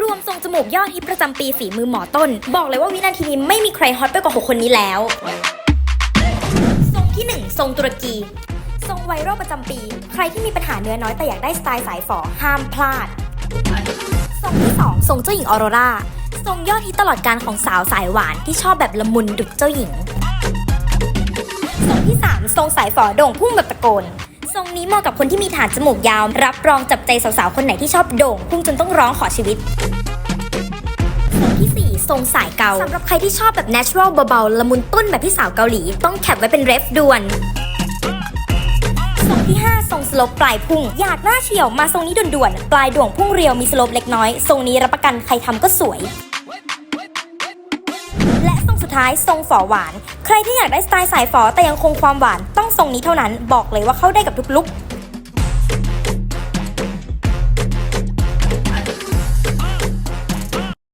รวมทรงจมูกยอดฮิตประจำปีฝีมือหมอต้น บอกเลยว่าวินาทีนี้ไม่มีใครฮอตไปกว่า6คนนี้แล้ว ทรงที่ 1 ทรงตุรกี ทรงไวรัลประจำปี ใครที่มีปัญหาเนื้อน้อยแต่อยากได้สไตล์สายฝอห้ามพลาด ทรงที่ 2 ทรงเจ้าหญิงออโรราทรงยอดฮิตตลอดการของสาวสายหวานที่ชอบแบบละมุนดุจเจ้าหญิง ทรงที่ 3 ทรงสายฝอโด่งพุ่งแบบตะโกน งนี้เหมาะกับคนที่มีฐานจมูกยาว รับรองจับใจสาวๆ คนไหนที่ชอบโด่งพุ่งจนต้องร้องขอชีวิตทรงที่ 4 ทรงสายเกาสำหรับใครที่ชอบแบบ natural เบาๆ ละมุนตุ้นแบบพี่สาวเกาหลี ต้องแคปไว้เป็นเรฟด่วนทรงที่ 5 ทรงสโลปปลายพุ่ง อยากหน้าเฉียวมาทรงนี้ด่วนๆ ปลายด่วงพุ่งเรียวมีสโลปเล็กน้อย ทรงนี้รับประกันใครทำก็สวย รงสุดท้ายทรงฝอหวาน ใครที่อยากได้สไตล์สายฝอแต่ยังคงความหวานต้องทรงนี้เท่านั้น บอกเลยว่าเข้าได้กับทุกลุก